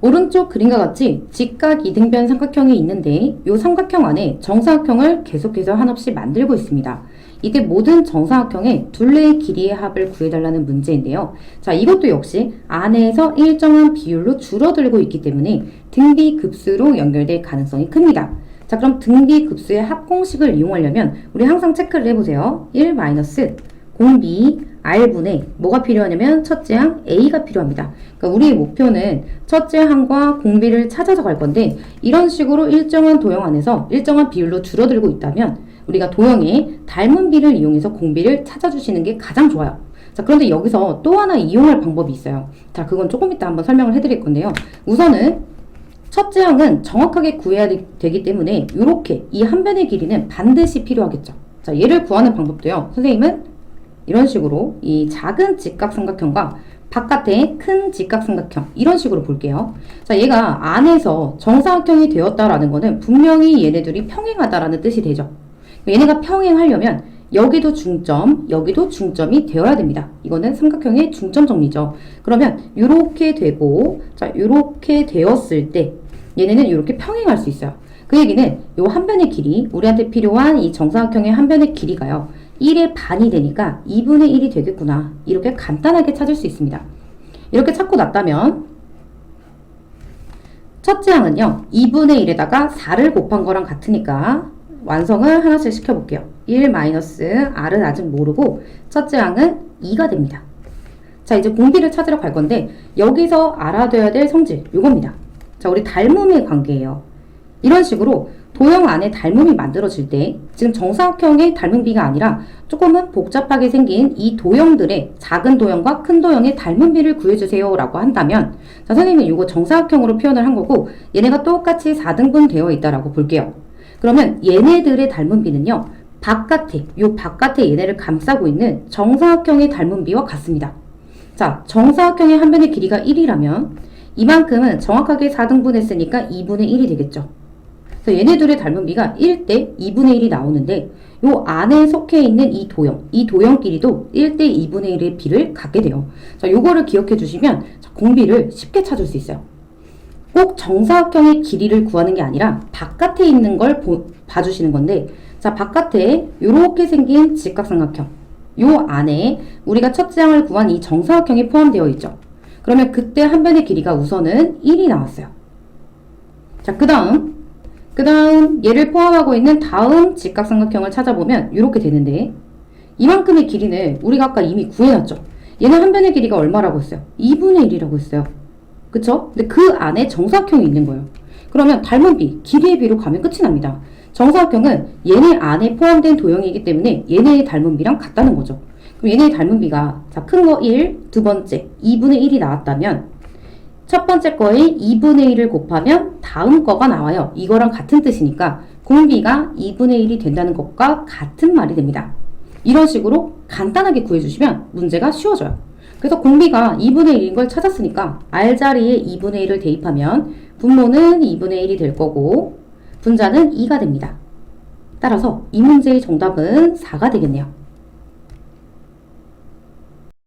오른쪽 그림과 같이 직각 이등변 삼각형이 있는데 이 삼각형 안에 정사각형을 계속해서 한없이 만들고 있습니다. 이때 모든 정사각형의 둘레의 길이의 합을 구해달라는 문제인데요. 자, 이것도 역시 안에서 일정한 비율로 줄어들고 있기 때문에 등비 급수로 연결될 가능성이 큽니다. 자, 그럼 등비 급수의 합공식을 이용하려면 우리 항상 체크를 해보세요. 1 마이너스 R분의 뭐가 필요하냐면 첫째 항 A가 필요합니다. 그러니까 우리의 목표는 첫째 항과 공비를 찾아서 갈 건데 이런 식으로 일정한 도형 안에서 일정한 비율로 줄어들고 있다면 우리가 도형의 닮은 비를 이용해서 공비를 찾아주시는 게 가장 좋아요. 자, 그런데 여기서 또 하나 이용할 방법이 있어요. 자, 그건 조금 이따 한번 설명을 해드릴 건데요. 우선은 첫째 항은 정확하게 구해야 되- 되기 때문에 이렇게 이 한 변의 길이는 반드시 필요하겠죠. 자, 얘를 구하는 방법도요. 선생님은 이런 식으로 이 작은 직각삼각형과 바깥에 큰 직각삼각형 이런 식으로 볼게요. 자, 얘가 안에서 정사각형이 되었다라는 거는 분명히 얘네들이 평행하다라는 뜻이 되죠. 얘네가 평행하려면 여기도 중점, 여기도 중점이 되어야 됩니다. 이거는 삼각형의 중점 정리죠. 그러면 이렇게 되고 자, 이렇게 되었을 때 얘네는 이렇게 평행할 수 있어요. 그 얘기는 이 한 변의 길이 우리한테 필요한 이 정사각형의 한 변의 길이가요. 1의 반이 되니까 2분의 1이 되겠구나. 이렇게 간단하게 찾을 수 있습니다. 이렇게 찾고 났다면 첫째 항은요. 2분의 1에다가 4를 곱한 거랑 같으니까 완성을 하나씩 시켜볼게요. 1 마이너스 R은 아직 모르고 첫째 항은 2가 됩니다. 자 이제 공비를 찾으러 갈 건데 여기서 알아둬야 될 성질 요겁니다. 자 우리 닮음의 관계예요. 이런 식으로 도형 안에 닮음이 만들어질 때 지금 정사각형의 닮음비가 아니라 조금은 복잡하게 생긴 이 도형들의 작은 도형과 큰 도형의 닮음비를 구해주세요 라고 한다면 자 선생님은 이거 정사각형으로 표현을 한 거고 얘네가 똑같이 4등분 되어 있다라고 볼게요. 그러면 얘네들의 닮음비는요 바깥에 요 바깥에 얘네를 감싸고 있는 정사각형의 닮음비와 같습니다. 자 정사각형의 한 변의 길이가 1이라면 이만큼은 정확하게 4등분 했으니까 2분의 1이 되겠죠. 그래서 얘네들의 닮은비가 1대 2분의 1이 나오는데 요 안에 속해 있는 이 도형, 이 도형끼리도 1대 2분의 1의 비를 갖게 돼요. 자, 요거를 기억해 주시면 자, 공비를 쉽게 찾을 수 있어요. 꼭 정사각형의 길이를 구하는 게 아니라 바깥에 있는 걸 보- 봐주시는 건데 자, 바깥에 요렇게 생긴 직각삼각형 요 안에 우리가 첫째 항을 구한 이 정사각형이 포함되어 있죠. 그러면 그때 한 변의 길이가 우선은 1이 나왔어요. 자, 그 다음 그 다음 얘를 포함하고 있는 다음 직각삼각형을 찾아보면 이렇게 되는데 이만큼의 길이는 우리가 아까 이미 구해놨죠. 얘는 한 변의 길이가 얼마라고 했어요? 2분의 1이라고 했어요. 그쵸? 근데 그 안에 정사각형이 있는 거예요. 그러면 닮은 비, 길이의 비로 가면 끝이 납니다. 정사각형은 얘네 안에 포함된 도형이기 때문에 얘네의 닮은 비랑 같다는 거죠. 그럼 얘네의 닮은 비가 자, 큰 거 1, 두 번째 2분의 1이 나왔다면 첫 번째 거에 2분의 1을 곱하면 다음 거가 나와요. 이거랑 같은 뜻이니까 공비가 2분의 1이 된다는 것과 같은 말이 됩니다. 이런 식으로 간단하게 구해주시면 문제가 쉬워져요. 그래서 공비가 2분의 1인 걸 찾았으니까 R 자리에 2분의 1을 대입하면 분모는 2분의 1이 될 거고 분자는 2가 됩니다. 따라서 이 문제의 정답은 4가 되겠네요.